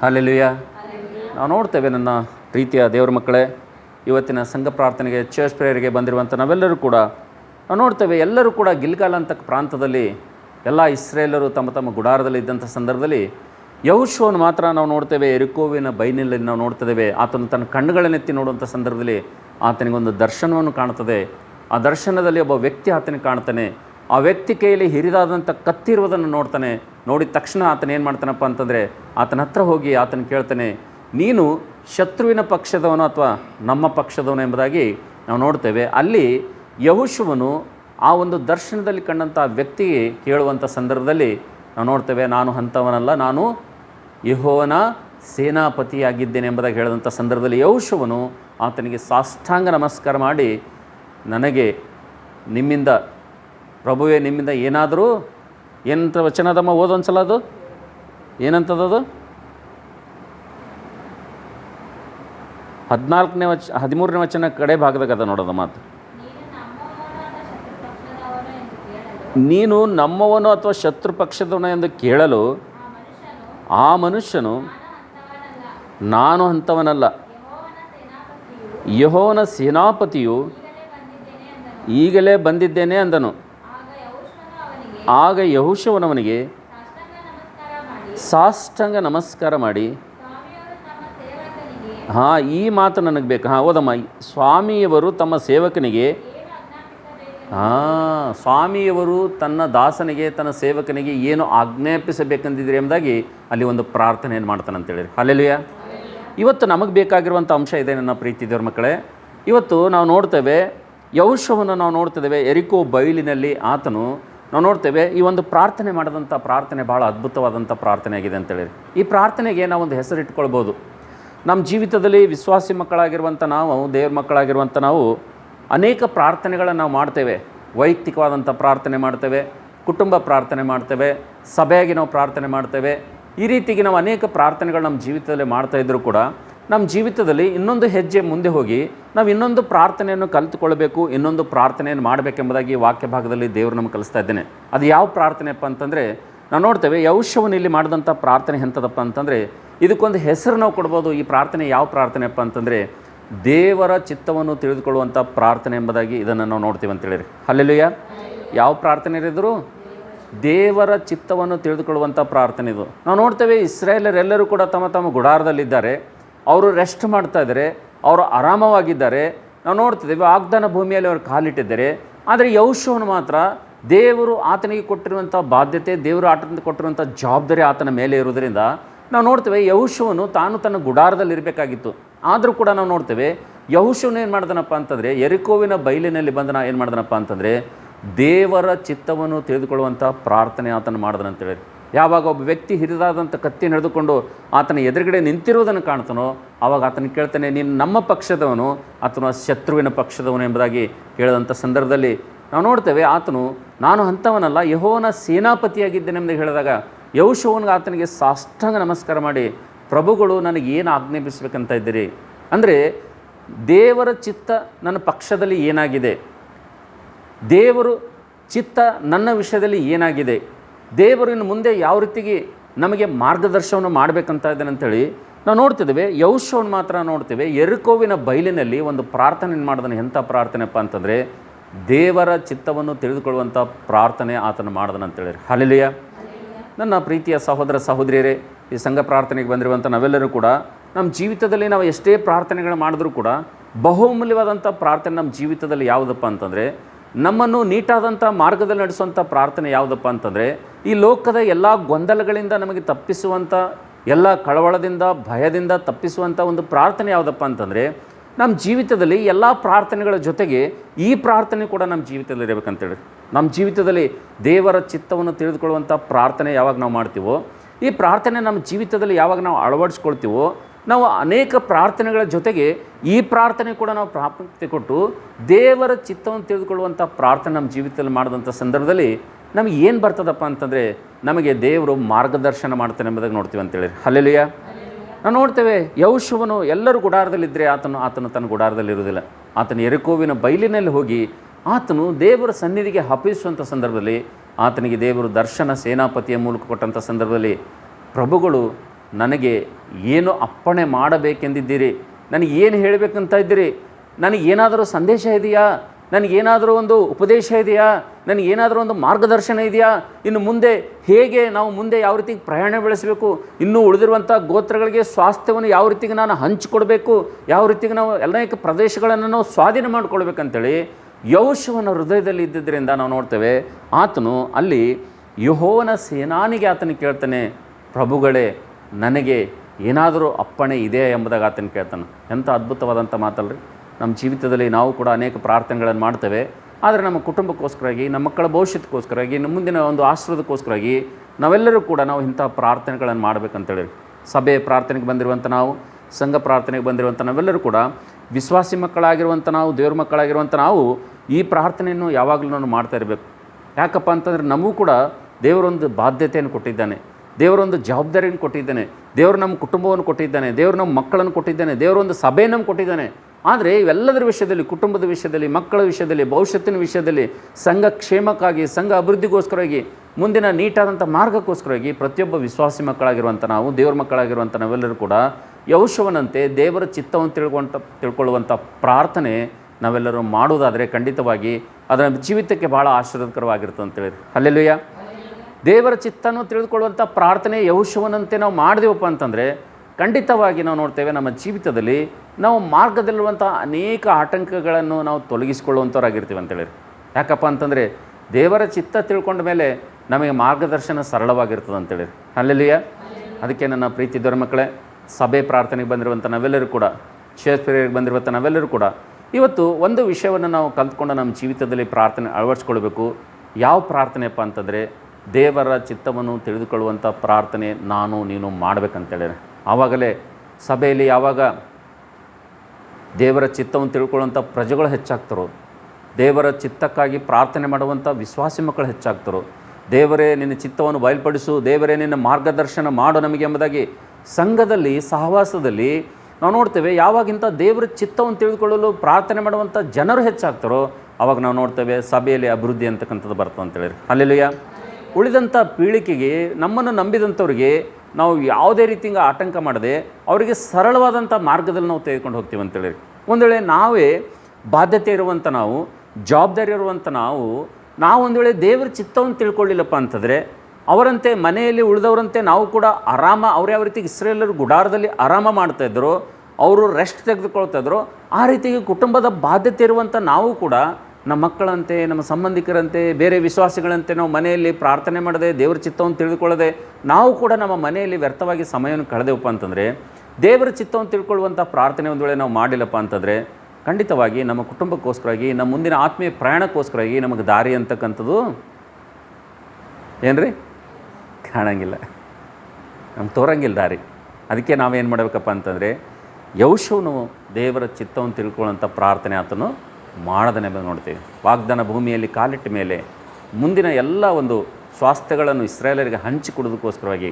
Hallelujah ನಾವು ನೋಡ್ತೇವೆ ನನ್ನ ಪ್ರೀತಿಯ ದೇವರ ಮಕ್ಕಳೇ, ಇವತ್ತಿನ ಸಂಘ ಪ್ರಾರ್ಥನೆಗೆ ಚರ್ಚ್ ಪ್ರೇಯರ್ಗೆ ಬಂದಿರುವಂಥ ನಾವೆಲ್ಲರೂ ಕೂಡ, ನಾವು ನೋಡ್ತೇವೆ ಎಲ್ಲರೂ ಕೂಡ ಗಿಲ್ಗಾಲ್ ಅಂತ ಪ್ರಾಂತದಲ್ಲಿ, ಎಲ್ಲ ಇಸ್ರೇಲರು ತಮ್ಮ ತಮ್ಮ ಗುಡಾರದಲ್ಲಿ ಇದ್ದಂಥ ಸಂದರ್ಭದಲ್ಲಿ ಯೌಶೋವನ್ನು ಮಾತ್ರ ನಾವು ನೋಡ್ತೇವೆ ಎರಿಕೋವಿನ ಬೈನಲ್ಲಿ ನಾವು ನೋಡ್ತಿದ್ದೇವೆ ಆತನು ತನ್ನ ಕಣ್ಣುಗಳನ್ನೆತ್ತಿ ನೋಡುವಂಥ ಸಂದರ್ಭದಲ್ಲಿ ಆತನಿಗೊಂದು ದರ್ಶನವನ್ನು ಕಾಣ್ತದೆ ಆ ದರ್ಶನದಲ್ಲಿ ಒಬ್ಬ ವ್ಯಕ್ತಿ ಆತನಿಗೆ ಕಾಣ್ತಾನೆ ಆ ವ್ಯಕ್ತಿ ಕೈಯಲ್ಲಿ ಹಿರಿದಾದಂಥ ಕತ್ತಿರುವುದನ್ನು ನೋಡ್ತಾನೆ. ನೋಡಿದ ತಕ್ಷಣ ಆತನ ಏನು ಮಾಡ್ತಾನಪ್ಪ ಅಂತಂದರೆ, ಆತನ ಹತ್ರ ಹೋಗಿ ಆತನ ಕೇಳ್ತಾನೆ, ನೀನು ಶತ್ರುವಿನ ಪಕ್ಷದವನು ಅಥವಾ ನಮ್ಮ ಪಕ್ಷದವನು ಎಂಬುದಾಗಿ ನಾವು ನೋಡ್ತೇವೆ. ಅಲ್ಲಿ ಯಹುಶುವನು ಆ ಒಂದು ದರ್ಶನದಲ್ಲಿ ಕಂಡಂಥ ವ್ಯಕ್ತಿಗೆ ಕೇಳುವಂಥ ಸಂದರ್ಭದಲ್ಲಿ ನಾವು ನೋಡ್ತೇವೆ, ನಾನು ಹಂತವನಲ್ಲ ನಾನು ಯಹೋವನ ಸೇನಾಪತಿಯಾಗಿದ್ದೇನೆ ಎಂಬುದಾಗಿ ಹೇಳಿದಂಥ ಸಂದರ್ಭದಲ್ಲಿ ಯೌಶವನು ಆತನಿಗೆ ಸಾಷ್ಟಾಂಗ ನಮಸ್ಕಾರ ಮಾಡಿ, ನನಗೆ ನಿಮ್ಮಿಂದ ಪ್ರಭುವೇ, ನಿಮ್ಮಿಂದ ಏನಾದರೂ? ಏನಂತ ವಚನದಮ್ಮ ಓದೊಂದ್ಸಲ ಅದು? ಏನಂತದದು? ಹದಿನಾಲ್ಕನೇ ವಚ, ಹದಿಮೂರನೇ ವಚನ ಕಡೆ ಭಾಗದಾಗ ಅದ ನೋಡೋದು ಮಾತು ನೀನು ನಮ್ಮವನೋ ಅಥವಾ ಶತ್ರು ಪಕ್ಷದವನು ಎಂದು ಕೇಳಲು ಆ ಮನುಷ್ಯನು ನಾನು ಅಂಥವನಲ್ಲ. ಯೆಹೋವನ ಸೇನಾಪತಿಯು ಈಗಲೇ ಬಂದಿದ್ದೇನೆ ಅಂದನು. ಆಗ ಯಹುಶವನವನಿಗೆ ಸಾಷ್ಟಾಂಗ ನಮಸ್ಕಾರ ಮಾಡಿ. ಹಾಂ, ಈ ಮಾತು ನನಗೆ ಬೇಕು. ಹಾಂ, ಓದಮ್ಮ. ಸ್ವಾಮಿಯವರು ತಮ್ಮ ಸೇವಕನಿಗೆ, ಹಾಂ, ಸ್ವಾಮಿಯವರು ತನ್ನ ದಾಸನಿಗೆ, ತನ್ನ ಸೇವಕನಿಗೆ ಏನು ಆಜ್ಞಾಪಿಸಬೇಕೆಂದಿದ್ರೆ ಎಂಬುದಾಗಿ ಅಲ್ಲಿ ಒಂದು ಪ್ರಾರ್ಥನೆಯನ್ನು ಮಾಡ್ತಾನೆ ಅಂತೇಳಿ ಅಲ್ಲೆಲ್ಲಿಯ ಇವತ್ತು ನಮಗೆ ಬೇಕಾಗಿರುವಂಥ ಅಂಶ ಇದೆ ನನ್ನ ಪ್ರೀತಿ ದೇವ್ರ ಮಕ್ಕಳೇ. ಇವತ್ತು ನಾವು ನೋಡ್ತೇವೆ ಯೌಶವನ್ನು ನಾವು ನೋಡ್ತಿದ್ದೇವೆ, ಎರಿಕೋ ಬೈಲಿನಲ್ಲಿ ಆತನು ನಾವು ನೋಡ್ತೇವೆ, ಈ ಒಂದು ಪ್ರಾರ್ಥನೆ ಮಾಡಿದಂಥ ಪ್ರಾರ್ಥನೆ ಭಾಳ ಅದ್ಭುತವಾದಂಥ ಪ್ರಾರ್ಥನೆ ಆಗಿದೆ ಅಂತೇಳಿ ಈ ಪ್ರಾರ್ಥನೆಗೆ ನಾವು ಒಂದು ಹೆಸರು ಇಟ್ಕೊಳ್ಬೋದು. ನಮ್ಮ ಜೀವಿತದಲ್ಲಿ ವಿಶ್ವಾಸಿ ಮಕ್ಕಳಾಗಿರುವಂಥ ನಾವು, ದೇವ್ರ ಮಕ್ಕಳಾಗಿರುವಂಥ ನಾವು ಅನೇಕ ಪ್ರಾರ್ಥನೆಗಳನ್ನು ನಾವು ಮಾಡ್ತೇವೆ. ವೈಯಕ್ತಿಕವಾದಂಥ ಪ್ರಾರ್ಥನೆ ಮಾಡ್ತೇವೆ, ಕುಟುಂಬ ಪ್ರಾರ್ಥನೆ ಮಾಡ್ತೇವೆ, ಸಭೆಯಾಗಿ ನಾವು ಪ್ರಾರ್ಥನೆ ಮಾಡ್ತೇವೆ. ಈ ರೀತಿಗೆ ನಾವು ಅನೇಕ ಪ್ರಾರ್ಥನೆಗಳು ನಮ್ಮ ಜೀವಿತದಲ್ಲಿ ಮಾಡ್ತಾ ಇದ್ದರೂ ಕೂಡ ನಮ್ಮ ಜೀವಿತದಲ್ಲಿ ಇನ್ನೊಂದು ಹೆಜ್ಜೆ ಮುಂದೆ ಹೋಗಿ ನಾವು ಇನ್ನೊಂದು ಪ್ರಾರ್ಥನೆಯನ್ನು ಕಲಿತುಕೊಳ್ಬೇಕು, ಇನ್ನೊಂದು ಪ್ರಾರ್ಥನೆಯನ್ನು ಮಾಡಬೇಕೆಂಬುದಾಗಿ ವಾಕ್ಯ ಭಾಗದಲ್ಲಿ ದೇವರು ನಮಗೆ ಕಲಿಸ್ತಾ ಇದ್ದೇನೆ. ಅದು ಯಾವ ಪ್ರಾರ್ಥನೆಯಪ್ಪ ಅಂತಂದರೆ, ನಾವು ನೋಡ್ತೇವೆ ಯೌಶವನು ಇಲ್ಲಿ ಮಾಡಿದಂಥ ಪ್ರಾರ್ಥನೆ ಎಂಥದಪ್ಪ ಅಂತಂದರೆ, ಇದಕ್ಕೊಂದು ಹೆಸರು ನಾವು ಕೊಡ್ಬೋದು, ಈ ಪ್ರಾರ್ಥನೆ ಯಾವ ಪ್ರಾರ್ಥನೆಯಪ್ಪ ಅಂತಂದರೆ, ದೇವರ ಚಿತ್ತವನ್ನು ತಿಳಿದುಕೊಳ್ಳುವಂಥ ಪ್ರಾರ್ಥನೆ ಎಂಬುದಾಗಿ ಇದನ್ನು ನಾವು ನೋಡ್ತೀವಿ ಅಂತೇಳಿರಿ ಅಲ್ಲೆಲ್ಲುಯ್ಯ ಯಾವ ಪ್ರಾರ್ಥನೆ ಇರಿದ್ರು ದೇವರ ಚಿತ್ತವನ್ನು ತಿಳಿದುಕೊಳ್ಳುವಂಥ ಪ್ರಾರ್ಥನೆ ಇದು. ನಾವು ನೋಡ್ತೇವೆ, ಇಸ್ರಾಯೇಲರೆಲ್ಲರೂ ಕೂಡ ತಮ್ಮ ತಮ್ಮ ಗುಡಾರದಲ್ಲಿದ್ದಾರೆ. ಅವರು ರೆಸ್ಟ್ ಮಾಡ್ತಾ ಇದ್ದಾರೆ, ಅವರು ಆರಾಮವಾಗಿದ್ದಾರೆ. ನಾವು ನೋಡ್ತಿದ್ದೇವೆ, ವಾಗ್ದಾನ ಭೂಮಿಯಲ್ಲಿ ಅವರು ಕಾಲಿಟ್ಟಿದ್ದಾರೆ. ಆದರೆ ಯೌಶವನು ಮಾತ್ರ ದೇವರು ಆತನಿಗೆ ಕೊಟ್ಟಿರುವಂಥ ಬಾಧ್ಯತೆ, ದೇವರು ಆತನಿಗೆ ಕೊಟ್ಟಿರುವಂಥ ಜವಾಬ್ದಾರಿ ಆತನ ಮೇಲೆ ಇರುವುದರಿಂದ ನಾವು ನೋಡ್ತೇವೆ ಯೌಶವನು ತಾನು ತನ್ನ ಗುಡಾರದಲ್ಲಿ ಇರಬೇಕಾಗಿತ್ತು. ಆದರೂ ಕೂಡ ನಾವು ನೋಡ್ತೇವೆ ಯಹುಶವನು ಏನು ಮಾಡ್ದನಪ್ಪ ಅಂತಂದರೆ ಎರಿಕೋವಿನ ಬಯಲಿನಲ್ಲಿ ಬಂದನ ಏನು ಮಾಡ್ದನಪ್ಪ ಅಂತಂದರೆ, ದೇವರ ಚಿತ್ತವನ್ನು ತಿಳಿದುಕೊಳ್ಳುವಂಥ ಪ್ರಾರ್ಥನೆ ಆತನ ಮಾಡಿದನಂತೇಳಿ. ಯಾವಾಗ ಒಬ್ಬ ವ್ಯಕ್ತಿ ಹಿರಿದಾದಂಥ ಕತ್ತಿ ನಡೆದುಕೊಂಡು ಆತನ ಎದುರುಗಡೆ ನಿಂತಿರುವುದನ್ನು ಕಾಣ್ತಾನೋ ಆವಾಗ ಆತನ ಕೇಳ್ತಾನೆ, ನೀನು ನಮ್ಮ ಪಕ್ಷದವನು ಅಥವಾ ಶತ್ರುವಿನ ಪಕ್ಷದವನು ಎಂಬುದಾಗಿ ಕೇಳಿದಂಥ ಸಂದರ್ಭದಲ್ಲಿ ನಾವು ನೋಡ್ತೇವೆ, ಆತನು, ನಾನು ಅಂಥವನಲ್ಲ, ಯಹೋವನ ಸೇನಾಪತಿಯಾಗಿದ್ದೇನೆ ಎಂದು ಹೇಳಿದಾಗ ಯೌಶವನಿಗೆ ಆತನಿಗೆ ಸಾಷ್ಟಾಂಗ ನಮಸ್ಕಾರ ಮಾಡಿ, ಪ್ರಭುಗಳು, ನನಗೆ ಏನು ಆಜ್ಞಾಪಿಸ್ಬೇಕಂತ ಇದ್ದೀರಿ? ಅಂದರೆ, ದೇವರ ಚಿತ್ತ ನನ್ನ ಪಕ್ಷದಲ್ಲಿ ಏನಾಗಿದೆ? ದೇವರು ಚಿತ್ತ ನನ್ನ ವಿಷಯದಲ್ಲಿ ಏನಾಗಿದೆ? ದೇವರು ಇನ್ನು ಮುಂದೆ ಯಾವ ರೀತಿಗೆ ನಮಗೆ ಮಾರ್ಗದರ್ಶನವನ್ನು ಮಾಡಬೇಕಂತ ಇದ್ದಾನೆ ಅಂತೇಳಿ ನಾವು ನೋಡ್ತಿದ್ದೇವೆ. ಯೌಶವನ್ ಮಾತ್ರ ನೋಡ್ತೇವೆ ಎರುಕೋವಿನ ಬಯಲಿನಲ್ಲಿ ಒಂದು ಪ್ರಾರ್ಥನೆ ಮಾಡಿದನು ಎಂಥ ಪ್ರಾರ್ಥನೆಪ್ಪ ಅಂತಂದರೆ ದೇವರ ಚಿತ್ತವನ್ನು ತಿಳಿದುಕೊಳ್ಳುವಂಥ ಪ್ರಾರ್ಥನೆ ಆತನು ಮಾಡಿದನು ಅಂತೇಳಿ. ಹಾಲೆಲುಯ್ಯ ನನ್ನ ಪ್ರೀತಿಯ ಸಹೋದರ ಸಹೋದರಿಯರೇ, ಈ ಸಂಘ ಪ್ರಾರ್ಥನೆಗೆ ಬಂದಿರುವಂಥ ನಾವೆಲ್ಲರೂ ಕೂಡ ನಮ್ಮ ಜೀವಿತದಲ್ಲಿ ನಾವು ಎಷ್ಟೇ ಪ್ರಾರ್ಥನೆಗಳು ಮಾಡಿದ್ರೂ ಕೂಡ ಬಹುಮೂಲ್ಯವಾದಂಥ ಪ್ರಾರ್ಥನೆ ನಮ್ಮ ಜೀವಿತದಲ್ಲಿ ಯಾವುದಪ್ಪ ಅಂತಂದರೆ ನಮ್ಮನ್ನು ನೀಟಾದಂಥ ಮಾರ್ಗದಲ್ಲಿ ನಡೆಸುವಂಥ ಪ್ರಾರ್ಥನೆ ಯಾವುದಪ್ಪ ಅಂತಂದರೆ, ಈ ಲೋಕದ ಎಲ್ಲ ಗೊಂದಲಗಳಿಂದ ನಮಗೆ ತಪ್ಪಿಸುವಂಥ, ಎಲ್ಲ ಕಳವಳದಿಂದ, ಭಯದಿಂದ ತಪ್ಪಿಸುವಂಥ ಒಂದು ಪ್ರಾರ್ಥನೆ ಯಾವುದಪ್ಪ ಅಂತಂದರೆ, ನಮ್ಮ ಜೀವಿತದಲ್ಲಿ ಎಲ್ಲ ಪ್ರಾರ್ಥನೆಗಳ ಜೊತೆಗೆ ಈ ಪ್ರಾರ್ಥನೆ ಕೂಡ ನಮ್ಮ ಜೀವಿತದಲ್ಲಿ ಇರಬೇಕಂತೇಳಿ ನಮ್ಮ ಜೀವಿತದಲ್ಲಿ ದೇವರ ಚಿತ್ತವನ್ನು ತಿಳಿದುಕೊಳ್ಳುವಂಥ ಪ್ರಾರ್ಥನೆ ಯಾವಾಗ ನಾವು ಮಾಡ್ತೀವೋ, ಈ ಪ್ರಾರ್ಥನೆ ನಮ್ಮ ಜೀವಿತದಲ್ಲಿ ಯಾವಾಗ ನಾವು ಅಳವಡಿಸ್ಕೊಳ್ತೀವೋ ನಾವು ಅನೇಕ ಪ್ರಾರ್ಥನೆಗಳ ಜೊತೆಗೆ ಈ ಪ್ರಾರ್ಥನೆ ಕೂಡ ನಾವು ಪ್ರಾಪ್ತಿ ಕೊಟ್ಟು ದೇವರ ಚಿತ್ತವನ್ನು ತಿಳಿದುಕೊಳ್ಳುವಂಥ ಪ್ರಾರ್ಥನೆ ನಮ್ಮ ಜೀವಿತದಲ್ಲಿ ಮಾಡಿದಂಥ ಸಂದರ್ಭದಲ್ಲಿ ನಮಗೆ ಏನು ಬರ್ತದಪ್ಪ ಅಂತಂದರೆ ನಮಗೆ ದೇವರು ಮಾರ್ಗದರ್ಶನ ಮಾಡ್ತಾನೆ ಎಂಬುದಾಗಿ ನೋಡ್ತೀವಿ ಅಂತೇಳಿ ಅಲ್ಲೆಲ್ಲಿಯ ನಾವು ನೋಡ್ತೇವೆ ಯೌಶವನು ಎಲ್ಲರೂ ಗುಡಾರದಲ್ಲಿದ್ದರೆ ಆತನು ಆತನು ತನ್ನ ಗುಡಾರದಲ್ಲಿ ಇರೋದಿಲ್ಲ ಆತನ ಎರೆಕೋವಿನ ಬಯಲಿನಲ್ಲಿ ಹೋಗಿ ಆತನು ದೇವರ ಸನ್ನಿಧಿಗೆ ಹಪ್ಪಿಸುವಂಥ ಸಂದರ್ಭದಲ್ಲಿ ಆತನಿಗೆ ದೇವರು ದರ್ಶನ ಸೇನಾಪತಿಯ ಮೂಲಕ ಕೊಟ್ಟಂಥ ಸಂದರ್ಭದಲ್ಲಿ ಪ್ರಭುಗಳು ನನಗೆ ಏನು ಅಪ್ಪಣೆ ಮಾಡಬೇಕೆಂದಿದ್ದೀರಿ? ನನಗೆ ಏನು ಹೇಳಬೇಕಂತ ಇದ್ದೀರಿ? ನನಗೆ ಏನಾದರೂ ಸಂದೇಶ ಇದೆಯಾ? ನನಗೇನಾದರೂ ಒಂದು ಉಪದೇಶ ಇದೆಯಾ? ನನಗೇನಾದರೂ ಒಂದು ಮಾರ್ಗದರ್ಶನ ಇದೆಯಾ? ಇನ್ನು ಮುಂದೆ ಹೇಗೆ ನಾವು ಮುಂದೆ ಯಾವ ರೀತಿ ಪ್ರಯಾಣ ಬೆಳೆಸಬೇಕು? ಇನ್ನೂ ಉಳಿದಿರುವಂಥ ಗೋತ್ರಗಳಿಗೆ ಸ್ವಾಸ್ಥ್ಯವನ್ನು ಯಾವ ರೀತಿಗೆ ನಾನು ಹಂಚಿಕೊಡಬೇಕು? ಯಾವ ರೀತಿಗೆ ನಾವು ಅನೇಕ ಪ್ರದೇಶಗಳನ್ನು ನಾವು ಸ್ವಾಧೀನ ಮಾಡಿಕೊಳ್ಬೇಕಂತೇಳಿ ಯೌಶವನ ಹೃದಯದಲ್ಲಿ ಇದ್ದಿದ್ದರಿಂದ ನಾವು ನೋಡ್ತೇವೆ, ಆತನು ಅಲ್ಲಿ ಯಹೋವನ ಸೇನಾನಿಗೆ ಆತನು ಕೇಳ್ತಾನೆ, ಪ್ರಭುಗಳೇ ನನಗೆ ಏನಾದರೂ ಅಪ್ಪಣೆ ಇದೆ ಎಂಬುದಾಗಿ ಆತನ ಕೇಳ್ತಾನೆ. ಎಂಥ ಅದ್ಭುತವಾದಂಥ ಮಾತಲ್ರಿ. ನಮ್ಮ ಜೀವಿತದಲ್ಲಿ ನಾವು ಕೂಡ ಅನೇಕ ಪ್ರಾರ್ಥನೆಗಳನ್ನು ಮಾಡ್ತೇವೆ. ಆದರೆ ನಮ್ಮ ಕುಟುಂಬಕ್ಕೋಸ್ಕರಾಗಿ ನಮ್ಮ ಮಕ್ಕಳ ಭವಿಷ್ಯಕ್ಕೋಸ್ಕರಾಗಿ ನಮ್ಮ ಮುಂದಿನ ಒಂದು ಆಶ್ರಯದಕ್ಕೋಸ್ಕರವಾಗಿ ನಾವೆಲ್ಲರೂ ಕೂಡ ನಾವು ಇಂಥ ಪ್ರಾರ್ಥನೆಗಳನ್ನು ಮಾಡಬೇಕಂತೇಳಿ. ಸಭೆ ಪ್ರಾರ್ಥನೆಗೆ ಬಂದಿರುವಂಥ ನಾವು, ಸಂಘ ಪ್ರಾರ್ಥನೆಗೆ ಬಂದಿರುವಂಥ ನಾವೆಲ್ಲರೂ ಕೂಡ ವಿಶ್ವಾಸಿ ಮಕ್ಕಳಾಗಿರುವಂಥ ನಾವು, ದೇವ್ರ ಮಕ್ಕಳಾಗಿರುವಂಥ ನಾವು ಈ ಪ್ರಾರ್ಥನೆಯನ್ನು ಯಾವಾಗಲೂ ನಾನು ಮಾಡ್ತಾ ಇರಬೇಕು. ಯಾಕಪ್ಪ ಅಂತಂದರೆ ನಮಗೂ ಕೂಡ ದೇವರೊಂದು ಬಾಧ್ಯತೆಯನ್ನು ಕೊಟ್ಟಿದ್ದಾನೆ. ದೇವರೊಂದು ಜವಾಬ್ದಾರಿಯನ್ನು ಕೊಟ್ಟಿದ್ದಾನೆ. ದೇವರು ನಮ್ಮ ಕುಟುಂಬವನ್ನು ಕೊಟ್ಟಿದ್ದಾನೆ. ದೇವರು ನಮ್ಮ ಮಕ್ಕಳನ್ನು ಕೊಟ್ಟಿದ್ದಾನೆ. ದೇವರೊಂದು ಸಭೆ ನಮ್ಮ ಕೊಟ್ಟಿದ್ದಾನೆ. ಆದರೆ ಇವೆಲ್ಲದರ ವಿಷಯದಲ್ಲಿ, ಕುಟುಂಬದ ವಿಷಯದಲ್ಲಿ, ಮಕ್ಕಳ ವಿಷಯದಲ್ಲಿ, ಭವಿಷ್ಯತ್ತಿನ ವಿಷಯದಲ್ಲಿ, ಸಂಘ ಕ್ಷೇಮಕ್ಕಾಗಿ, ಸಂಘ ಅಭಿವೃದ್ಧಿಗೋಸ್ಕರವಾಗಿ, ಮುಂದಿನ ನೀಟಾದಂಥ ಮಾರ್ಗಕ್ಕೋಸ್ಕರವಾಗಿ ಪ್ರತಿಯೊಬ್ಬ ವಿಶ್ವಾಸಿ ಮಕ್ಕಳಾಗಿರುವಂಥ ನಾವು, ದೇವ್ರ ಮಕ್ಕಳಾಗಿರುವಂಥ ನಾವೆಲ್ಲರೂ ಕೂಡ ಯೌಶವನಂತೆ ದೇವರ ಚಿತ್ತವನ್ನು ತಿಳ್ಕೊಂತ ತಿಳ್ಕೊಳ್ಳುವಂಥ ಪ್ರಾರ್ಥನೆ ನಾವೆಲ್ಲರೂ ಮಾಡುವುದಾದರೆ ಖಂಡಿತವಾಗಿ ಅದರ ಜೀವಿತಕ್ಕೆ ಭಾಳ ಆಶೀರ್ವಾದಕರವಾಗಿರುತ್ತೆ ಅಂತೇಳಿ ಅಲ್ಲೆಲ್ಲುಯ್ಯ ದೇವರ ಚಿತ್ತನ್ನು ತಿಳಿದುಕೊಳ್ಳುವಂಥ ಪ್ರಾರ್ಥನೆ ಯೌಶವನಂತೆ ನಾವು ಮಾಡಿದೆವಪ್ಪ ಅಂತಂದರೆ, ಖಂಡಿತವಾಗಿ ನಾವು ನೋಡ್ತೇವೆ ನಮ್ಮ ಜೀವಿತದಲ್ಲಿ ನಾವು ಮಾರ್ಗದಲ್ಲಿರುವಂಥ ಅನೇಕ ಆಟಂಕಗಳನ್ನು ನಾವು ತೊಲಗಿಸಿಕೊಳ್ಳುವಂಥವ್ರಾಗಿರ್ತೀವಿ ಅಂತೇಳಿ ಯಾಕಪ್ಪ ಅಂತಂದರೆ, ದೇವರ ಚಿತ್ತ ತಿಳ್ಕೊಂಡ ಮೇಲೆ ನಮಗೆ ಮಾರ್ಗದರ್ಶನ ಸರಳವಾಗಿರ್ತದೆ ಅಂತೇಳಿ ಅಲ್ಲೆಲ್ಲಿಯ ಅದಕ್ಕೆ ನನ್ನ ಪ್ರೀತಿ ಮಕ್ಕಳೇ, ಸಭೆ ಪ್ರಾರ್ಥನೆಗೆ ಬಂದಿರುವಂಥ ನಾವೆಲ್ಲರೂ ಕೂಡ ಕ್ಷೇತ್ರಿಗೆ ಬಂದಿರುವಂಥ ನಾವೆಲ್ಲರೂ ಕೂಡ, ಇವತ್ತು ಒಂದು ವಿಷಯವನ್ನು ನಾವು ಕಲ್ತ್ಕೊಂಡು ನಮ್ಮ ಜೀವಿತದಲ್ಲಿ ಪ್ರಾರ್ಥನೆ ಅಳವಡಿಸ್ಕೊಳ್ಬೇಕು. ಯಾವ ಪ್ರಾರ್ಥನೆಯಪ್ಪ ಅಂತಂದರೆ ದೇವರ ಚಿತ್ತವನ್ನು ತಿಳಿದುಕೊಳ್ಳುವಂಥ ಪ್ರಾರ್ಥನೆ ನಾನು ನೀನು ಮಾಡಬೇಕಂತೇಳಿ ಆವಾಗಲೇ ಸಭೆಯಲ್ಲಿ ಯಾವಾಗ ದೇವರ ಚಿತ್ತವನ್ನು ತಿಳ್ಕೊಳ್ಳುವಂಥ ಪ್ರಜೆಗಳು ಹೆಚ್ಚಾಗ್ತಾರೋ. ದೇವರ ಚಿತ್ತಕ್ಕಾಗಿ ಪ್ರಾರ್ಥನೆ ಮಾಡುವಂಥ ವಿಶ್ವಾಸಿ ಮಕ್ಕಳು ಹೆಚ್ಚಾಗ್ತಾರೋ. ದೇವರೇ, ನಿನ್ನ ಚಿತ್ತವನ್ನು ಬಯಲ್ಪಡಿಸು. ದೇವರೇ, ನಿನ್ನ ಮಾರ್ಗದರ್ಶನ ಮಾಡು ನಮಗೆ ಎಂಬುದಾಗಿ ಸಂಘದಲ್ಲಿ, ಸಹವಾಸದಲ್ಲಿ ನಾವು ನೋಡ್ತೇವೆ, ಯಾವಾಗಿಂತ ದೇವರ ಚಿತ್ತವನ್ನು ತಿಳಿದುಕೊಳ್ಳಲು ಪ್ರಾರ್ಥನೆ ಮಾಡುವಂಥ ಜನರು ಹೆಚ್ಚಾಗ್ತಾರೋ, ಅವಾಗ ನಾವು ನೋಡ್ತೇವೆ ಸಭೆಯಲ್ಲಿ ಅಭಿವೃದ್ಧಿ ಅಂತಕ್ಕಂಥದ್ದು ಬರ್ತದೆ ಅಂತೇಳಿ ಅಲ್ಲೆಲ್ಲುಯ್ಯ ಉಳಿದಂಥ ಪೀಳಿಗೆಗೆ, ನಮ್ಮನ್ನು ನಂಬಿದಂಥವ್ರಿಗೆ ನಾವು ಯಾವುದೇ ರೀತಿಯಿಂದ ಆತಂಕ ಮಾಡದೆ ಅವರಿಗೆ ಸರಳವಾದಂಥ ಮಾರ್ಗದಲ್ಲಿ ನಾವು ತೆಗೆದುಕೊಂಡು ಹೋಗ್ತೀವಿ ಅಂತೇಳಿ ಒಂದು ವೇಳೆ ನಾವೇ ಬಾಧ್ಯತೆ ಇರುವಂಥ ನಾವು, ಜವಾಬ್ದಾರಿ ಇರುವಂಥ ನಾವು ನಾವು ಒಂದು ವೇಳೆ ದೇವರ ಚಿತ್ತವನ್ನು ತಿಳ್ಕೊಳ್ಳಿಲ್ಲಪ್ಪ ಅಂತಂದರೆ, ಅವರಂತೆ ಮನೆಯಲ್ಲಿ ಉಳಿದವರಂತೆ ನಾವು ಕೂಡ ಆರಾಮ, ಅವ್ರು ಯಾವ ರೀತಿ ಇಸ್ರೇಲರು ಗುಡಾರದಲ್ಲಿ ಆರಾಮ ಮಾಡ್ತಾಯಿದ್ರು ಅವರು ರೆಸ್ಟ್ ತೆಗೆದುಕೊಳ್ತಾಯಿದ್ರು ಆ ರೀತಿಗೆ ಕುಟುಂಬದ ಬಾಧ್ಯತೆ ಇರುವಂಥ ನಾವು ಕೂಡ ನಮ್ಮ ಮಕ್ಕಳಂತೆ, ನಮ್ಮ ಸಂಬಂಧಿಕರಂತೆ, ಬೇರೆ ವಿಶ್ವಾಸಿಗಳಂತೆ ನಾವು ಮನೆಯಲ್ಲಿ ಪ್ರಾರ್ಥನೆ ಮಾಡದೆ, ದೇವರ ಚಿತ್ತವನ್ನು ತಿಳಿದುಕೊಳ್ಳದೆ, ನಾವು ಕೂಡ ನಮ್ಮ ಮನೆಯಲ್ಲಿ ವ್ಯರ್ಥವಾಗಿ ಸಮಯವನ್ನು ಕಳೆದೆವಪ್ಪ ಅಂತಂದರೆ, ದೇವರ ಚಿತ್ತವನ್ನು ತಿಳ್ಕೊಳ್ಳುವಂಥ ಪ್ರಾರ್ಥನೆ ಒಂದು ವೇಳೆ ನಾವು ಮಾಡಿಲ್ಲಪ್ಪ ಅಂತಂದರೆ, ಖಂಡಿತವಾಗಿ ನಮ್ಮ ಕುಟುಂಬಕ್ಕೋಸ್ಕರಾಗಿ ನಮ್ಮ ಮುಂದಿನ ಆತ್ಮೀಯ ಪ್ರಯಾಣಕ್ಕೋಸ್ಕರಾಗಿ ನಮಗೆ ದಾರಿ ಅಂತಕ್ಕಂಥದ್ದು ಏನ್ರಿ? ಕಾಣಂಗಿಲ್ಲ. ನಮ್ಗೆ ತೋರಂಗಿಲ್ಲ ದಾರಿ. ಅದಕ್ಕೆ ನಾವೇನು ಮಾಡಬೇಕಪ್ಪ ಅಂತಂದರೆ ಯೌಶವನು ದೇವರ ಚಿತ್ತವನ್ನು ತಿಳ್ಕೊಳ್ಳೋಂಥ ಪ್ರಾರ್ಥನೆ ಆತನು ಮಾಡದನೆ ನೋಡ್ತೀವಿ. ವಾಗ್ದಾನ ಭೂಮಿಯಲ್ಲಿ ಕಾಲಿಟ್ಟ ಮೇಲೆ ಮುಂದಿನ ಎಲ್ಲ ಒಂದು ಸ್ವಾಸ್ಥ್ಯಗಳನ್ನು ಇಸ್ರಾಯೇಲರಿಗೆ ಹಂಚಿಕೊಡೋದಕ್ಕೋಸ್ಕರವಾಗಿ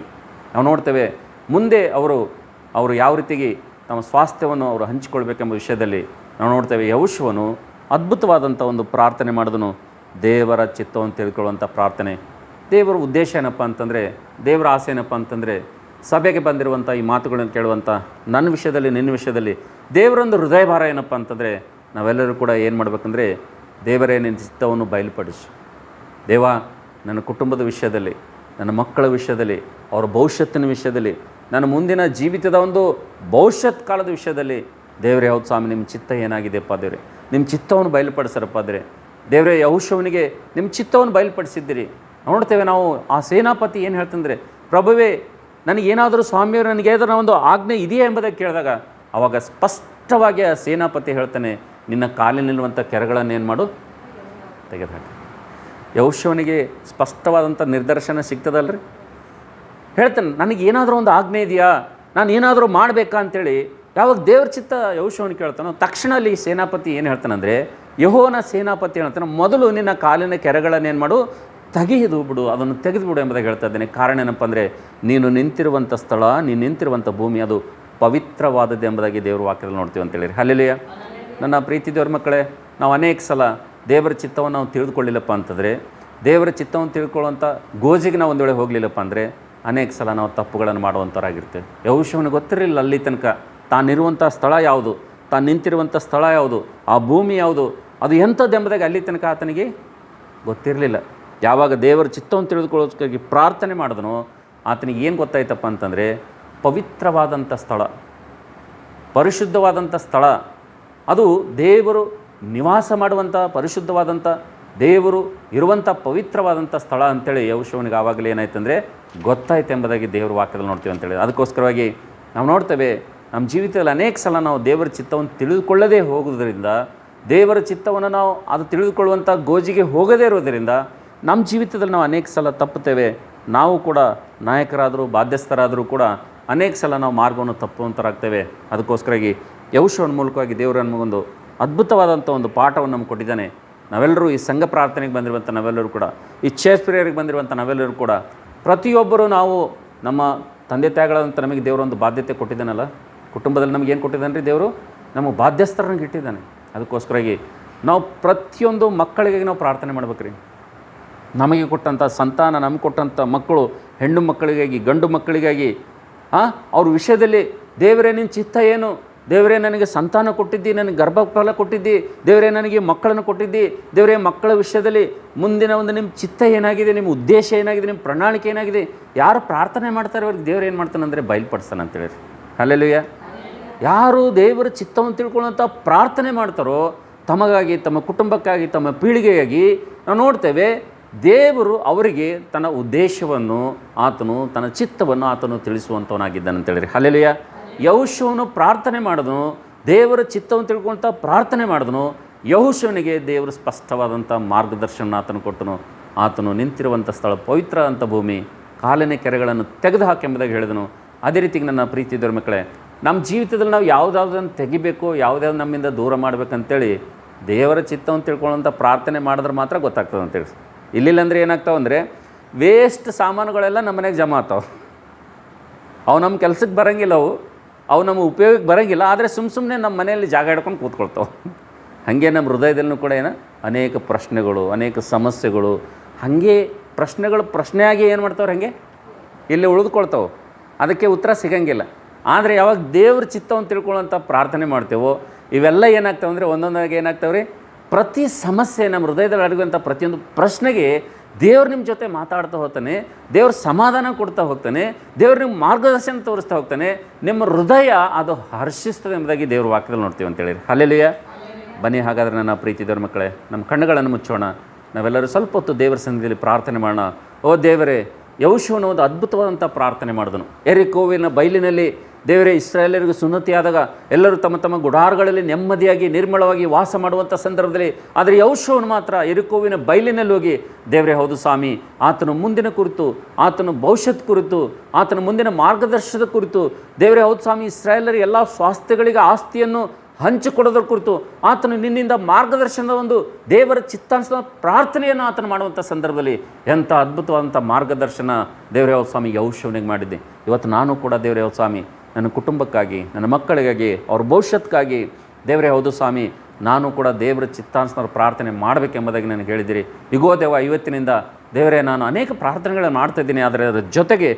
ನಾವು ನೋಡ್ತೇವೆ, ಮುಂದೆ ಅವರು ಅವರು ಯಾವ ರೀತಿಗೆ ತಮ್ಮ ಸ್ವಾಸ್ಥ್ಯವನ್ನು ಅವರು ಹಂಚಿಕೊಳ್ಬೇಕೆಂಬ ವಿಷಯದಲ್ಲಿ ನಾವು ನೋಡ್ತೇವೆ ಯೌಶವನು ಅದ್ಭುತವಾದಂಥ ಒಂದು ಪ್ರಾರ್ಥನೆ ಮಾಡಿದನು. ದೇವರ ಚಿತ್ತವನ್ನು ತಿಳ್ಕೊಳ್ಳುವಂಥ ಪ್ರಾರ್ಥನೆ. ದೇವರ ಉದ್ದೇಶ ಏನಪ್ಪ ಅಂತಂದರೆ, ದೇವರ ಆಸೆ ಏನಪ್ಪ ಅಂತಂದರೆ, ಸಭೆಗೆ ಬಂದಿರುವಂಥ ಈ ಮಾತುಗಳನ್ನು ಕೇಳುವಂಥ ನನ್ನ ವಿಷಯದಲ್ಲಿ, ನಿನ್ನ ವಿಷಯದಲ್ಲಿ ದೇವರೊಂದು ಹೃದಯ ಭಾರ ಏನಪ್ಪ ಅಂತಂದರೆ ನಾವೆಲ್ಲರೂ ಕೂಡ ಏನು ಮಾಡಬೇಕಂದ್ರೆ ದೇವರೇ, ನಿನ್ನ ಚಿತ್ತವನ್ನು ಬಯಲುಪಡಿಸು. ದೇವ, ನನ್ನ ಕುಟುಂಬದ ವಿಷಯದಲ್ಲಿ, ನನ್ನ ಮಕ್ಕಳ ವಿಷಯದಲ್ಲಿ, ಅವರ ಭವಿಷ್ಯತ್ತಿನ ವಿಷಯದಲ್ಲಿ, ನನ್ನ ಮುಂದಿನ ಜೀವಿತದ ಒಂದು ಭವಿಷ್ಯತ್ ಕಾಲದ ವಿಷಯದಲ್ಲಿ ದೇವರೇ, ಹೌದು ಸ್ವಾಮಿ, ನಿಮ್ಮ ಚಿತ್ತ ಏನಾಗಿದೆಯಪ್ಪ ದೇವ್ರೆ ನಿಮ್ಮ ಚಿತ್ತವನ್ನು ಬಯಲುಪಡಿಸರಪ್ಪ ದೇವ್ರೆ ದೇವರೇ, ಯಹುಶವನಿಗೆ ನಿಮ್ಮ ಚಿತ್ತವನ್ನು ಬಯಲುಪಡಿಸಿದ್ದೀರಿ. ನೋಡ್ತೇವೆ ನಾವು ಆ ಸೇನಾಪತಿ ಏನು ಹೇಳ್ತಂದರೆ, ಪ್ರಭುವೇ, ನನಗೇನಾದರೂ ಸ್ವಾಮಿಯವರು ನನಗೆ ಒಂದು ಆಜ್ಞೆ ಇದೆಯಾ? ಎಂಬುದಾಗಿ ಕೇಳಿದಾಗ, ಅವಾಗ ಸ್ಪಷ್ಟವಾಗಿ ಆ ಸೇನಾಪತಿ ಹೇಳ್ತಾನೆ ನಿನ್ನ ಕಾಲಿನಲ್ಲಿರುವಂಥ ಕೆರೆಗಳನ್ನು ಏನು ಮಾಡು? ತೆಗೆದುಹಾಕಿ. ಯೌಶವನಿಗೆ ಸ್ಪಷ್ಟವಾದಂಥ ನಿರ್ದರ್ಶನ ಸಿಗ್ತದಲ್ರಿ? ಹೇಳ್ತಾನೆ, ನನಗೆ ಏನಾದರೂ ಒಂದು ಆಜ್ಞೆ ಇದೆಯಾ? ನಾನು ಏನಾದರೂ ಮಾಡಬೇಕಾ ಅಂತೇಳಿ ಯಾವಾಗ ದೇವ್ರ ಚಿತ್ತ ಯೌಶವನ್ ಕೇಳ್ತಾನೋ ತಕ್ಷಣ ಅಲ್ಲಿ ಸೇನಾಪತಿ ಏನು ಹೇಳ್ತಾನಂದರೆ ಯಹೋನ ಸೇನಾಪತಿ ಹೇಳ್ತಾನೆ, ಮೊದಲು ನಿನ್ನ ಕಾಲಿನ ಕೆರೆಗಳನ್ನೇನು ಮಾಡು, ತೆಗೆದು ಬಿಡು, ಅದನ್ನು ತೆಗೆದು ಬಿಡು ಎಂಬುದಾಗಿ ಹೇಳ್ತಾ ಇದ್ದೇನೆ. ಕಾರಣ ಏನಪ್ಪ ಅಂದರೆ, ನೀನು ನಿಂತಿರುವಂಥ ಸ್ಥಳ, ನೀನು ನಿಂತಿರುವಂಥ ಭೂಮಿ ಅದು ಪವಿತ್ರವಾದದ್ದು ಎಂಬುದಾಗಿ ದೇವ್ರ ವಾಕ್ಯದಲ್ಲಿ ನೋಡ್ತೀವಿ ಅಂತೇಳಿ ಅಲ್ಲೆಲಿಯ ನನ್ನ ಪ್ರೀತಿ ದೇವ್ರ ಮಕ್ಕಳೇ, ನಾವು ಅನೇಕ ಸಲ ದೇವರ ಚಿತ್ತವನ್ನು ನಾವು ತಿಳಿದುಕೊಳ್ಳಿಲ್ಲಪ್ಪ ಅಂತಂದರೆ, ದೇವರ ಚಿತ್ತವನ್ನು ತಿಳ್ಕೊಳ್ಳುವಂಥ ಗೋಜಿಗೆ ನಾವು ಒಂದು ವೇಳೆ ಹೋಗಲಿಲ್ಲಪ್ಪ ಅಂದರೆ, ಅನೇಕ ಸಲ ನಾವು ತಪ್ಪುಗಳನ್ನು ಮಾಡುವಂಥವರಾಗಿರ್ತೇವೆ ಯೌಶವನಿಗೆ ಗೊತ್ತಿರಲಿಲ್ಲ ಅಲ್ಲಿ ತನಕ, ತಾನಿರುವಂಥ ಸ್ಥಳ ಯಾವುದು, ತಾನು ನಿಂತಿರುವಂಥ ಸ್ಥಳ ಯಾವುದು, ಆ ಭೂಮಿ ಯಾವುದು, ಅದು ಎಂಥದ್ದೆಂಬುದಾಗಿ ಅಲ್ಲಿ ತನಕ ಆತನಿಗೆ ಗೊತ್ತಿರಲಿಲ್ಲ. ಯಾವಾಗ ದೇವರ ಚಿತ್ತವನ್ನು ತಿಳಿದುಕೊಳ್ಳೋದಕ್ಕಾಗಿ ಪ್ರಾರ್ಥನೆ ಮಾಡಿದನೋ, ಆತನಿಗೆ ಏನು ಗೊತ್ತಾಯ್ತಪ್ಪ ಅಂತಂದರೆ, ಪವಿತ್ರವಾದಂಥ ಸ್ಥಳ, ಪರಿಶುದ್ಧವಾದಂಥ ಸ್ಥಳ ಅದು ದೇವರು ನಿವಾಸ ಮಾಡುವಂಥ ಪರಿಶುದ್ಧವಾದಂಥ, ದೇವರು ಇರುವಂಥ ಪವಿತ್ರವಾದಂಥ ಸ್ಥಳ ಅಂತೇಳಿ ಯೌಶವನಿಗೆ ಆವಾಗಲೇ ಏನಾಯ್ತಂದರೆ ಗೊತ್ತಾಯ್ತು ಎಂಬುದಾಗಿ ದೇವರ ವಾಕ್ಯದಲ್ಲಿ ನೋಡ್ತೀವಿ ಅಂತೇಳಿ. ಅದಕ್ಕೋಸ್ಕರವಾಗಿ ನಾವು ನೋಡ್ತೇವೆ, ನಮ್ಮ ಜೀವಿತದಲ್ಲಿ ಅನೇಕ ಸಲ ನಾವು ದೇವರ ಚಿತ್ತವನ್ನು ತಿಳಿದುಕೊಳ್ಳದೇ ಹೋಗೋದ್ರಿಂದ ದೇವರ ಚಿತ್ತವನ್ನು ನಾವು ಅದು ತಿಳಿದುಕೊಳ್ಳುವಂಥ ಗೋಜಿಗೆ ಹೋಗದೇ ಇರೋದರಿಂದ ನಮ್ಮ ಜೀವಿತದಲ್ಲಿ ನಾವು ಅನೇಕ ಸಲ ತಪ್ಪುತ್ತೇವೆ. ನಾವು ಕೂಡ ನಾಯಕರಾದರೂ, ಬಾಧ್ಯಸ್ಥರಾದರೂ ಕೂಡ ಅನೇಕ ಸಲ ನಾವು ಮಾರ್ಗವನ್ನು ತಪ್ಪುವಂಥರಾಗ್ತೇವೆ ಅದಕ್ಕೋಸ್ಕರಾಗಿ ಯೌಶವನ ಮೂಲಕವಾಗಿ ದೇವರು ನಮಗೊಂದು ಅದ್ಭುತವಾದಂಥ ಒಂದು ಪಾಠವನ್ನು ನಮ್ಗೆ ಕೊಟ್ಟಿದ್ದಾನೆ. ನಾವೆಲ್ಲರೂ ಈ ಸಂಘ ಪ್ರಾರ್ಥನೆಗೆ ಬಂದಿರುವಂಥ ನಾವೆಲ್ಲರೂ ಕೂಡ, ಈ ಚೇಸ್ ಪ್ರೇಯರಿಗೆ ಬಂದಿರುವಂಥ ನಾವೆಲ್ಲರೂ ಕೂಡ, ಪ್ರತಿಯೊಬ್ಬರು ನಾವು ನಮ್ಮ ತಂದೆ ತಾಯಿಗಳಂತ ನಮಗೆ ದೇವರೊಂದು ಬಾಧ್ಯತೆ ಕೊಟ್ಟಿದ್ದಾನಲ್ಲ? ಕುಟುಂಬದಲ್ಲಿ ನಮಗೆ ಏನು ಕೊಟ್ಟಿದ್ದಾನೆ ರೀ ದೇವರು? ನಮಗೆ ಬಾಧ್ಯಸ್ಥರನ್ನಾಗಿ ಇಟ್ಟಿದ್ದಾನೆ. ಅದಕ್ಕೋಸ್ಕರಾಗಿ ನಾವು ಪ್ರತಿಯೊಂದು ಮಕ್ಕಳಿಗೆ ನಾವು ಪ್ರಾರ್ಥನೆ ಮಾಡ್ಬೇಕ್ರಿ. ನಮಗೆ ಕೊಟ್ಟಂಥ ಸಂತಾನ, ನಮಗೆ ಕೊಟ್ಟಂಥ ಮಕ್ಕಳು, ಹೆಣ್ಣು ಮಕ್ಕಳಿಗಾಗಿ, ಗಂಡು ಮಕ್ಕಳಿಗಾಗಿ ಅವ್ರ ವಿಷಯದಲ್ಲಿ ದೇವರೇ ನಿನ್ನ ಚಿತ್ತ ಏನು? ದೇವರೇ, ನನಗೆ ಸಂತಾನ ಕೊಟ್ಟಿದ್ದಿ, ನನಗೆ ಗರ್ಭಫಲ ಕೊಟ್ಟಿದ್ದಿ, ದೇವರೇ, ನನಗೆ ಮಕ್ಕಳನ್ನು ಕೊಟ್ಟಿದ್ದಿ, ದೇವರೇ, ಮಕ್ಕಳ ವಿಷಯದಲ್ಲಿ ಮುಂದಿನ ಒಂದು ನಿಮ್ಮ ಚಿತ್ತ ಏನಾಗಿದೆ, ನಿಮ್ಮ ಉದ್ದೇಶ ಏನಾಗಿದೆ, ನಿಮ್ಮ ಪ್ರಣಾಳಿಕೆ ಏನಾಗಿದೆ, ಯಾರು ಪ್ರಾರ್ಥನೆ ಮಾಡ್ತಾರೆ ಅವ್ರಿಗೆ, ದೇವ್ರು ಏನು ಮಾಡ್ತಾನೆ ಅಂದರೆ ಬಯಲ್ಪಡಿಸ್ತಾನೆ ಅಂತೇಳಿ ಅಲ್ಲೆಲ್ಲುಯ್ಯ ಯಾರು ದೇವರ ಚಿತ್ತವನ್ನು ತಿಳ್ಕೊಳ್ಳುವಂಥ ಪ್ರಾರ್ಥನೆ ಮಾಡ್ತಾರೋ, ತಮಗಾಗಿ, ತಮ್ಮ ಕುಟುಂಬಕ್ಕಾಗಿ, ತಮ್ಮ ಪೀಳಿಗೆಯಾಗಿ ನಾವು ನೋಡ್ತೇವೆ, ದೇವರು ಅವರಿಗೆ ತನ್ನ ಉದ್ದೇಶವನ್ನು, ಆತನು, ತನ್ನ ಚಿತ್ತವನ್ನು ಆತನು ತಿಳಿಸುವಂಥವನಾಗಿದ್ದಾನಂತೇಳಿರಿ ಅಲ್ಲೆಲ್ಲುಯ್ಯ ಯೌಶವನು ಪ್ರಾರ್ಥನೆ ಮಾಡಿದನು, ದೇವರ ಚಿತ್ತವನ್ನು ತಿಳ್ಕೊಳ್ತಾ ಪ್ರಾರ್ಥನೆ ಮಾಡಿದನು, ಯಹುಶವನಿಗೆ ದೇವರು ಸ್ಪಷ್ಟವಾದಂಥ ಮಾರ್ಗದರ್ಶನ ಆತನು ಕೊಟ್ಟನು. ಆತನು ನಿಂತಿರುವಂಥ ಸ್ಥಳ ಪವಿತ್ರ ಅಂತ ಭೂಮಿ, ಕಾಲಿನ ಕೆರೆಗಳನ್ನು ತೆಗೆದು ಹಾಕೆಂಬುದಾಗಿ ಹೇಳಿದನು. ಅದೇ ರೀತಿಗೆ ನನ್ನ ಪ್ರೀತಿ ಇದ್ದವ್ರ ಮಕ್ಕಳೇ, ನಮ್ಮ ಜೀವಿತದಲ್ಲಿ ನಾವು ಯಾವುದಾವುದನ್ನು ತೆಗಿಬೇಕು ಯಾವುದ್ಯಾವ್ದು ನಮ್ಮಿಂದ ದೂರ ಮಾಡಬೇಕಂತೇಳಿ ದೇವರ ಚಿತ್ತವನ್ನು ತಿಳ್ಕೊಳ್ಳೋಂಥ ಪ್ರಾರ್ಥನೆ ಮಾಡಿದ್ರೆ ಮಾತ್ರ ಗೊತ್ತಾಗ್ತದೆ ಅಂತೇಳಿ ಇಲ್ಲಿಲ್ಲ ಅಂದರೆ ಏನಾಗ್ತಾವೆ ಅಂದರೆ ವೇಸ್ಟ್ ಸಾಮಾನುಗಳೆಲ್ಲ ನಮ್ಮ ಮನೆಗೆ ಜಮಾ ಆಗ್ತಾವೆ. ಅವು ನಮ್ಮ ಕೆಲಸಕ್ಕೆ ಬರೋಂಗಿಲ್ಲ ಅವು. ಅವು ನಮ್ಮ ಉಪಯೋಗಕ್ಕೆ ಬರೋಂಗಿಲ್ಲ, ಆದರೆ ಸುಮ್ಮ ಸುಮ್ಮನೆ ನಮ್ಮ ಮನೆಯಲ್ಲಿ ಜಾಗ ಹಿಡ್ಕೊಂಡು ಕೂತ್ಕೊಳ್ತಾವೆ. ಹಾಗೆ ನಮ್ಮ ಹೃದಯದಲ್ಲೂ ಕೂಡ ಏನು, ಅನೇಕ ಪ್ರಶ್ನೆಗಳು, ಅನೇಕ ಸಮಸ್ಯೆಗಳು, ಹಾಗೆ ಪ್ರಶ್ನೆಗಳು ಪ್ರಶ್ನೆಯಾಗಿ ಏನು ಮಾಡ್ತಾವ್ರೆ ಹಾಗೆ? ಇಲ್ಲಿ ಉಳಿದುಕೊಳ್ತಾವೆ. ಅದಕ್ಕೆ ಉತ್ತರ ಸಿಗಂಗಿಲ್ಲ. ಆದರೆ ಯಾವಾಗ ದೇವ್ರ ಚಿತ್ತವನ್ನು ತಿಳ್ಕೊಳ್ಳೋಂಥ ಪ್ರಾರ್ಥನೆ ಮಾಡ್ತೇವೋ, ಇವೆಲ್ಲ ಏನಾಗ್ತಾವೆ ಅಂದರೆ ಒಂದೊಂದಾಗಿ ಏನಾಗ್ತಾವ್ರಿ ಪ್ರತಿ ಸಮಸ್ಯೆ ನಮ್ಮ ಹೃದಯದಲ್ಲಿ ಅಡಗುವಂಥ ಪ್ರತಿಯೊಂದು ಪ್ರಶ್ನೆಗೆ ದೇವ್ರು ನಿಮ್ಮ ಜೊತೆ ಮಾತಾಡ್ತಾ ಹೋಗ್ತಾನೆ ದೇವ್ರ ಸಮಾಧಾನ ಕೊಡ್ತಾ ಹೋಗ್ತಾನೆ ದೇವ್ರು ನಿಮ್ಮ ಮಾರ್ಗದರ್ಶನ ತೋರಿಸ್ತಾ ಹೋಗ್ತಾನೆ ನಿಮ್ಮ ಹೃದಯ ಅದು ಹರ್ಷಿಸ್ತದೆ ಎಂಬುದಾಗಿ ದೇವ್ರ ವಾಕ್ಯದಲ್ಲಿ ನೋಡ್ತೀವಿ ಅಂತೇಳಿ ಅಲ್ಲೆಲ್ಲಿಯ ಬನ್ನಿ ಹಾಗಾದ್ರೆ ನನ್ನ ಪ್ರೀತಿ ಮಕ್ಕಳೇ ನಮ್ಮ ಕಣ್ಣುಗಳನ್ನು ಮುಚ್ಚೋಣ ನಾವೆಲ್ಲರೂ ಸ್ವಲ್ಪ ಹೊತ್ತು ದೇವರ ಸಂಧಿಯಲ್ಲಿ ಪ್ರಾರ್ಥನೆ ಮಾಡೋಣ. ಓ ದೇವರೇ ಯೌಶವನ್ನು ಒಂದು ಅದ್ಭುತವಾದಂಥ ಪ್ರಾರ್ಥನೆ ಮಾಡಿದನು. ಎರಿಕೋವಿನ ಬಯಲಿನಲ್ಲಿ ದೇವರೇ ಇಸ್ರಾಯೇಲರಿಗೂ ಸುನ್ನತಿಯಾದಾಗ ಎಲ್ಲರೂ ತಮ್ಮ ತಮ್ಮ ಗುಡಾರಗಳಲ್ಲಿ ನೆಮ್ಮದಿಯಾಗಿ ನಿರ್ಮಲವಾಗಿ ವಾಸ ಮಾಡುವಂಥ ಸಂದರ್ಭದಲ್ಲಿ ಆದರೆ ಯೌಶವನು ಮಾತ್ರ ಎರುಕೋವಿನ ಬಯಲಿನಲ್ಲಿ ಹೋಗಿ, ದೇವರೇ, ಹೌದು ಸ್ವಾಮಿ, ಆತನ ಮುಂದಿನ ಕುರಿತು, ಆತನ ಭವಿಷ್ಯದ ಕುರಿತು, ಆತನ ಮುಂದಿನ ಮಾರ್ಗದರ್ಶನದ ಕುರಿತು, ದೇವರೇ, ಹೌದು ಸ್ವಾಮಿ ಇಸ್ರಾಯೇಲರ ಎಲ್ಲ ಸ್ವಾಸ್ಥ್ಯಗಳಿಗೆ ಆಸ್ತಿಯನ್ನು ಹಂಚಿಕೊಡೋದ್ರ ಕುರಿತು, ಆತನು ನಿನ್ನಿಂದ ಮಾರ್ಗದರ್ಶನದ ಒಂದು ದೇವರ ಚಿತ್ತಾಂಶದ ಪ್ರಾರ್ಥನೆಯನ್ನು ಆತನು ಮಾಡುವಂಥ ಸಂದರ್ಭದಲ್ಲಿ ಎಂಥ ಅದ್ಭುತವಾದಂಥ ಮಾರ್ಗದರ್ಶನ ದೇವರೇವ ಸ್ವಾಮಿ ಯೌಶವನಿಗೆ ಮಾಡಿದ್ದೆ. ಇವತ್ತು ನಾನು ಕೂಡ ದೇವರೇವ ಸ್ವಾಮಿ ನನ್ನ ಕುಟುಂಬಕ್ಕಾಗಿ, ನನ್ನ ಮಕ್ಕಳಿಗಾಗಿ, ಅವ್ರ ಭವಿಷ್ಯತ್ಕಾಗಿ, ದೇವರೇ ಹೌದು ಸ್ವಾಮಿ, ನಾನು ಕೂಡ ದೇವರ ಚಿತ್ತಾಂಶದ ಪ್ರಾರ್ಥನೆ ಮಾಡಬೇಕೆಂಬುದಾಗಿ ನನಗೆ ಹೇಳಿದಿರಿ ಇಗೋ ದೇವ, ಇವತ್ತಿನಿಂದ ದೇವರೇ, ನಾನು ಅನೇಕ ಪ್ರಾರ್ಥನೆಗಳನ್ನು ಮಾಡ್ತಾ ಇದ್ದೀನಿ, ಆದರೆ ಅದರ ಜೊತೆಗೆ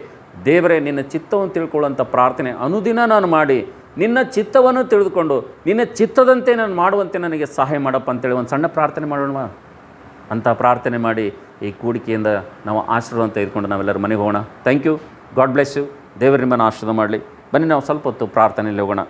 ದೇವರೇ, ನಿನ್ನ ಚಿತ್ತವನ್ನು ತಿಳ್ಕೊಳ್ಳುವಂಥ ಪ್ರಾರ್ಥನೆ ಅನುದಿನ ನಾನು ಮಾಡಿ, ನಿನ್ನ ಚಿತ್ತವನ್ನು ತಿಳಿದುಕೊಂಡು, ನಿನ್ನ ಚಿತ್ತದಂತೆ ನಾನು ಮಾಡುವಂತೆ ನನಗೆ ಸಹಾಯ ಮಾಡಪ್ಪ ಅಂತೇಳಿ ಒಂದು ಸಣ್ಣ ಪ್ರಾರ್ಥನೆ ಮಾಡೋಣ ಅಂತ ಪ್ರಾರ್ಥನೆ ಮಾಡಿ ಈ ಕೂಡಿಕೆಯಿಂದ ನಾವು ಆಶೀರ್ವಾದ ತೆಗೆದುಕೊಂಡು ನಾವೆಲ್ಲರೂ ಮನೆಗೆ ಹೋಗೋಣ. Thank you God bless you ದೇವರು ನಿಮ್ಮನ್ನು ಆಶೀರ್ವಾದ ಮಾಡಲಿ. ಬನ್ನಿ ನಾವು ಸ್ವಲ್ಪ ಹೊತ್ತು ಪ್ರಾರ್ಥನೆಯಲ್ಲಿ ಹೋಗೋಣ.